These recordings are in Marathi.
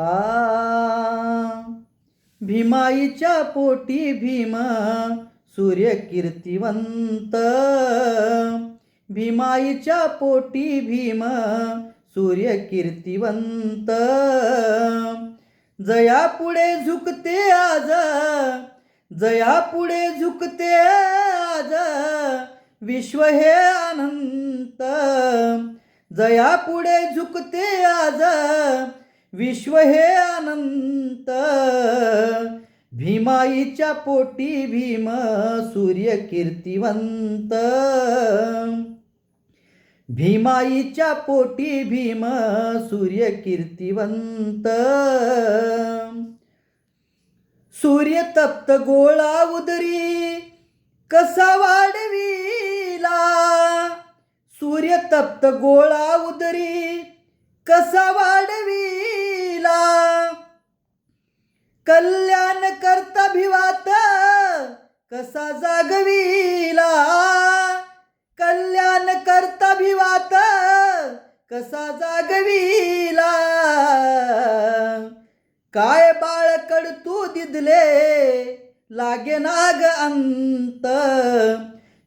आ भीमाईच्या पोटी भीम सूर्य कीर्तिवंत भीमाईच्या पोटी भीम सूर्य कीर्तिवंत जया पुढे झुकते आज जया पुढे झुकते आज विश्व हे अनंत. जया पुढे झुकते आज विश्व हे अनंत. भीमाईच्या पोटी भीम सूर्य कीर्तिवंत भीमाईच्या पोटी भीम सूर्य कीर्तिवंत सूर्य तप्त गोळा उदरी कसा वाढविला? सूर्य तप्त गोळा उदरी कसा वाढवी कसा जागविला? कल्याण करता भिवात कसा जागविला? काय बाळकड तू दिदले लागे नाग अंत.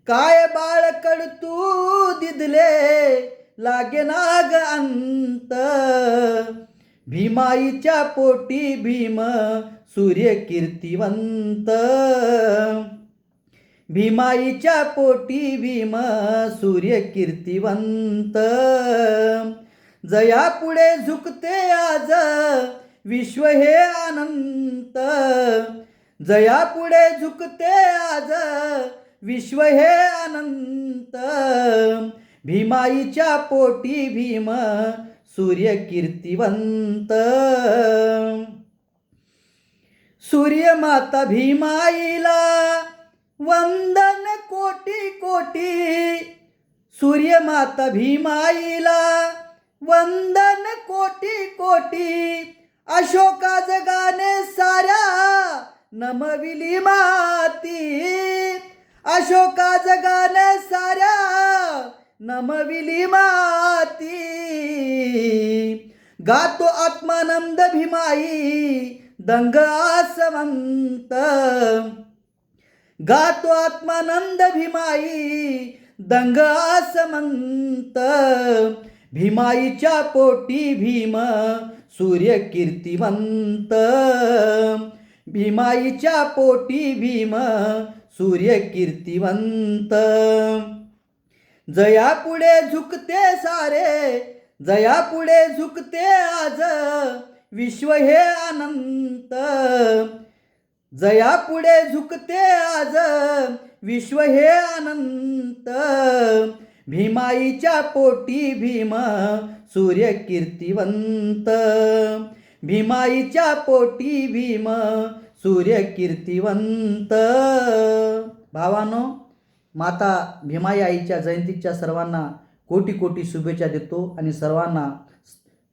काय बाळकड तू दिदले लागे नाग अंत. भीमाईच्या पोटी भीम सूर्य कीर्तिवंत भीमाईच्या पोटी भीम सूर्य कीर्तिवंत जया पुढे झुकते आज विश्व हे अनंत. जया पुढे झुकते आज विश्व हे अनंत. भीमाईच्या पोटी भीम सूर्य कीर्तिवंत सूर्यमाता भीमाईला वंदन कोटी सूर्यमाता भीमाईला. वंदन कोटी कोटी अशोका जगाने साऱ्या नमविली माती. अशोका जगाने साऱ्या नमविली माती. गातो आत्मानंद भीमाई दंग आसवंत गातो आत्मानंद भीमाई दंग आसमंत भीमाईच्या पोटी भीम सूर्य कीर्तिवंत भीमाईच्या पोटी भीम सूर्य कीर्तिवंत जया पुढे झुकते सारे जया पुढे झुकते आज विश्व हे अनंत. जया पुढे झुकते आज. विश्व हे अनंत. भीमाईच्या पोटी भीम सूर्य कीर्तिवंत भीमाईच्या पोटी भीम सूर्य कीर्तिवंत भावानो माता भीमाई आईच्या जयंतीच्या सर्वांना कोटी कोटी शुभेच्छा देतो आणि सर्वांना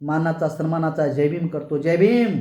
मानाचा सन्मानाचा जय भीम करतो. जय भीम!